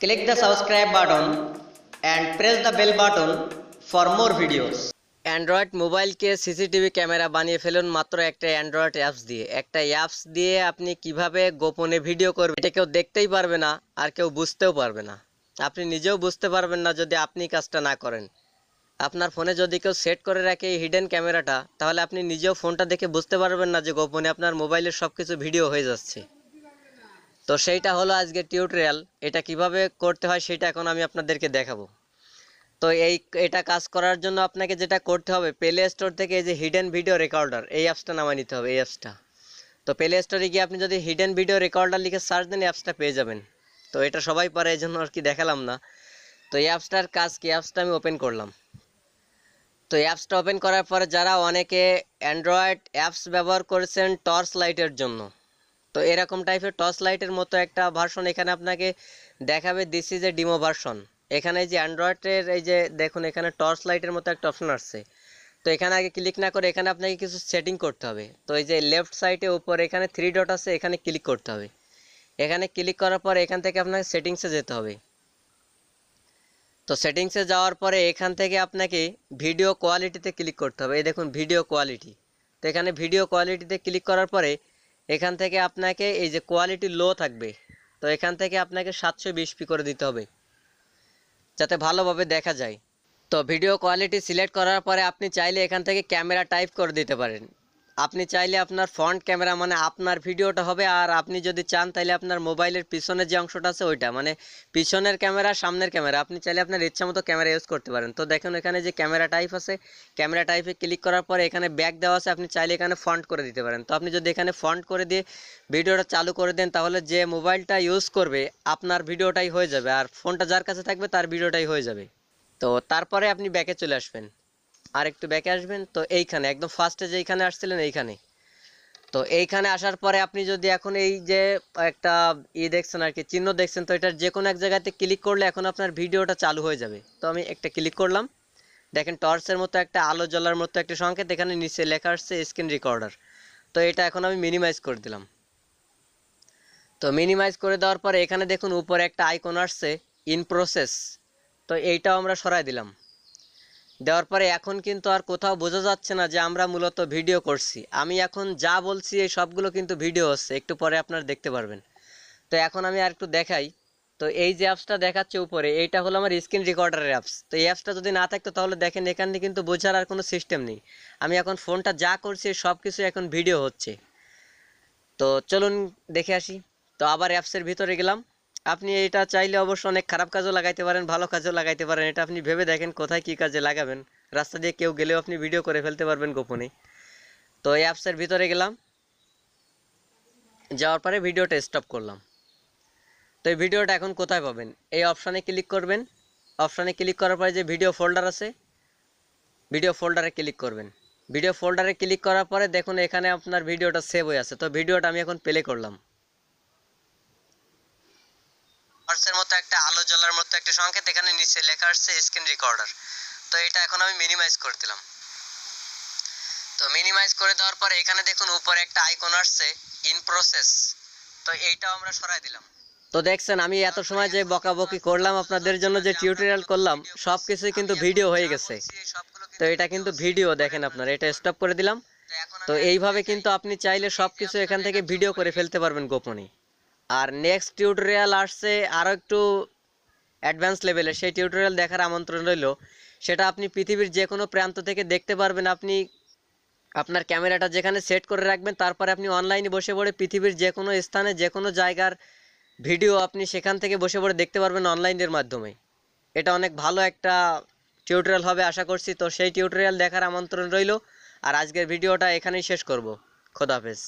Click the subscribe button and press the bell button for more videos. Android মোবাইলকে CCTV camera বানিয়ে ফেলুন মাত্র একটা Android apps দিয়ে। একটা অ্যাপস দিয়ে আপনি কীভাবে গোপনে ভিডিও করবেন, এটা কেউ দেখতেই পারবে না আর কেউ বুঝতেও পারবে না। আপনি নিজেও বুঝতে পারবেন না যদি আপনি কাজটা না করেন। আপনার ফোনে যদি কেউ সেট করে রাখে এই হিডেন ক্যামেরাটা তাহলে আপনি নিজেও ফোনটা দেখে বুঝতে পারবেন না যে গোপনে আপনার মোবাইলের সব কিছু ভিডিও হয়ে যাচ্ছে। তো সেইটা হলো আজকে টিউটোরিয়াল এটা কীভাবে করতে হয় সেটা এখন আমি আপনাদেরকে দেখাবো। তো এই, এটা কাজ করার জন্য আপনাকে যেটা করতে হবে প্লে স্টোর থেকে এই যে হিডেন ভিডিও রেকর্ডার এই অ্যাপসটা নামায় নিতে হবে, এই অ্যাপসটা তো প্লে স্টোরে গিয়ে আপনি যদি হিডেন ভিডিও রেকর্ডার লিখে সার্চ দেন অ্যাপসটা পেয়ে যাবেন। তো এটা সবাই পারে, এই জন্য আর কি দেখালাম না। তো এই অ্যাপসটার কাজ কি? অ্যাপসটা আমি ওপেন করলাম। তো অ্যাপসটা ওপেন করার পরে যারা অনেকে অ্যান্ড্রয়েড অ্যাপস ব্যবহার করেছেন টর্চ লাইটের জন্য তো এরকম টাইপের টর্চ লাইটের মতো একটা ভার্সন এখানে আপনাকে দেখাবে this is a demo version এখানে যে অ্যান্ড্রয়েডের এই যে দেখুন, এখানে টর্চ লাইটের মতো একটা অপশন আসছে। তো এখানে আগে ক্লিক না করে এখানে আপনাকে কিছু সেটিং করতে হবে। তো এই যে লেফট সাইডে উপর এখানে থ্রি ডট আছে, এখানে ক্লিক করতে হবে। এখানে ক্লিক করার পরে এখান থেকে আপনাকে সেটিংসে যেতে হবে। তো সেটিংসে যাওয়ার পরে এখান থেকে আপনাকে ভিডিও কোয়ালিটিতে ক্লিক করতে হবে। এই দেখুন ভিডিও কোয়ালিটি তো এখানে ভিডিও কোয়ালিটিতে ক্লিক করার পরে এখান থেকে আপনাকে এই যে কোয়ালিটি লো থাকবে, তো এখান থেকে আপনাকে সাতশো বিশ পি করে দিতে হবে, যাতে ভালোভাবে দেখা যায়। তো ভিডিও কোয়ালিটি সিলেক্ট করার পরে আপনি চাইলে এখান থেকে ক্যামেরা টাইপ করে দিতে পারেন। আপনি চাইলে আপনার ফ্রন্ট ক্যামেরা মানে আপনার ভিডিওটা হবে, আর আপনি যদি চান তাহলে আপনার মোবাইলের পিছনের যে অংশটা আছে ওইটা মানে পিছনের ক্যামেরা সামনের ক্যামেরা আপনি চাইলে আপনার ইচ্ছা মতো ক্যামেরা ইউজ করতে পারেন। তো দেখুন এখানে যে ক্যামেরা টাইপ আছে ক্যামেরা টাইপে ক্লিক করার পরে এখানে ব্যাক দেওয়া আছে, আপনি চাইলে এখানে ফন্ট করে দিতে পারেন। তো আপনি যদি এখানে ফন্ট করে দিয়ে ভিডিওটা চালু করে দেন, তাহলে যে মোবাইলটা ইউজ করবে, আপনার ভিডিওটাই হয়ে যাবে, আর ফোনটা যার কাছে থাকবে তার ভিডিওটাই হয়ে যাবে। তো তারপরে আপনি ব্যাকে চলে আসবেন। আর একটু ব্যাকে আসবেন। তো এইখানে, একদম ফার্স্টে যে এইখানে আসছিলেন, এইখানে। তো এইখানে আসার পরে আপনি যদি এখন এই যে একটা ই দেখছেন আর কি, চিহ্ন দেখছেন, তো এটার যে কোনো এক জায়গাতে ক্লিক করলে এখন আপনার ভিডিওটা চালু হয়ে যাবে। তো আমি একটা ক্লিক করলাম। দেখেন টর্চের মতো একটা, আলো জ্বলার মতো একটা সংকেত এখানে নিচে লেখা আসছে স্ক্রিন রেকর্ডার তো এটা এখন আমি মিনিমাইজ করে দিলাম। তো মিনিমাইজ করে দেওয়ার পরে এখানে দেখুন, উপরে একটা আইকন আসছে ইন প্রসেস তো এইটাও আমরা সরাই দিলাম। দেওয়ার পরে এখন কিন্তু আর কোথাও বোঝা যাচ্ছে না যে আমরা মূলত ভিডিও করছি। আমি এখন যা বলছি এই সবগুলো কিন্তু ভিডিও হচ্ছে একটু পরে আপনারা দেখতে পারবেন। তো এখন আমি আর একটু দেখাই। তো এই যে অ্যাপসটা দেখাচ্ছে উপরে, এইটা হলো আমার স্ক্রিন রেকর্ডারের অ্যাপস তো এই অ্যাপসটা যদি না থাকতো তাহলে দেখেন এখানে কিন্তু বোঝার আর কোনো সিস্টেম নেই। আমি এখন ফোনটা যা করছি সব কিছু এখন ভিডিও হচ্ছে। তো চলুন দেখে আসি। তো আবার অ্যাপসের ভিতরে গেলাম। আপনি এটা চাইলে অবশ্য অনেক খারাপ কাজও লাগাইতে পারেন, ভালো কাজও লাগাইতে পারেন। এটা আপনি ভেবে দেখেন কোথায় কী কাজে লাগাবেন। রাস্তা দিয়ে কেউ গেলেও আপনি ভিডিও করে ফেলতে পারবেন গোপনে। তো এই অ্যাপসের ভিতরে গেলাম। যাওয়ার পরে ভিডিওটা স্টপ করলাম। তো এই ভিডিওটা এখন কোথায় পাবেন? এই অপশানে ক্লিক করবেন। অপশানে ক্লিক করার পরে যে ভিডিও ফোল্ডার আছে ভিডিও ফোল্ডারে ক্লিক করবেন। ভিডিও ফোল্ডারে ক্লিক করার পরে দেখুন এখানে আপনার ভিডিওটা সেভ হয়ে আছে। তো ভিডিওটা আমি এখন প্লে করলাম। টর্চের মতো একটা আলো জ্বলার মতো একটা সংকেত এখানে নিচে লেখা আসছে স্ক্রিন রেকর্ডার তো এটা এখন আমি মিনিমাইজ করে দিলাম। তো মিনিমাইজ করে দেওয়ার পরে এখানে দেখুন উপরে একটা আইকন আসছে ইন প্রসেস তো এইটাও আমরা সরাই দিলাম। তো দেখছেন আমি এত সময় যে বকাবকি করলাম আপনাদের জন্য যে টিউটোরিয়াল করলাম সব কিছুই কিন্তু ভিডিও হয়ে গেছে। তো এটা কিন্তু ভিডিও দেখেন আপনারা এটা স্টপ করে দিলাম। তো এইভাবে কিন্তু আপনি চাইলে সব কিছু এখান থেকে ভিডিও করে ফেলতে পারবেন গোপনে। আর নেক্সট টিউটোরিয়াল আসছে আরও একটু অ্যাডভান্স লেভেলের সেই টিউটোরিয়াল দেখার আমন্ত্রণ রইল। সেটা আপনি পৃথিবীর যে কোনো প্রান্ত থেকে দেখতে পারবেন। আপনি আপনার ক্যামেরাটা যেখানে সেট করে রাখবেন, তারপরে আপনি অনলাইনে বসে পড়ে পৃথিবীর যে কোনো স্থানে যে কোনো জায়গার ভিডিও আপনি সেখান থেকে বসে পড়ে দেখতে পারবেন অনলাইনের মাধ্যমে। এটা অনেক ভালো একটা টিউটোরিয়াল হবে আশা করছি। তো সেই টিউটোরিয়াল দেখার আমন্ত্রণ রইল। আর আজকের ভিডিওটা এখানেই শেষ করব। খোদাহাফেজ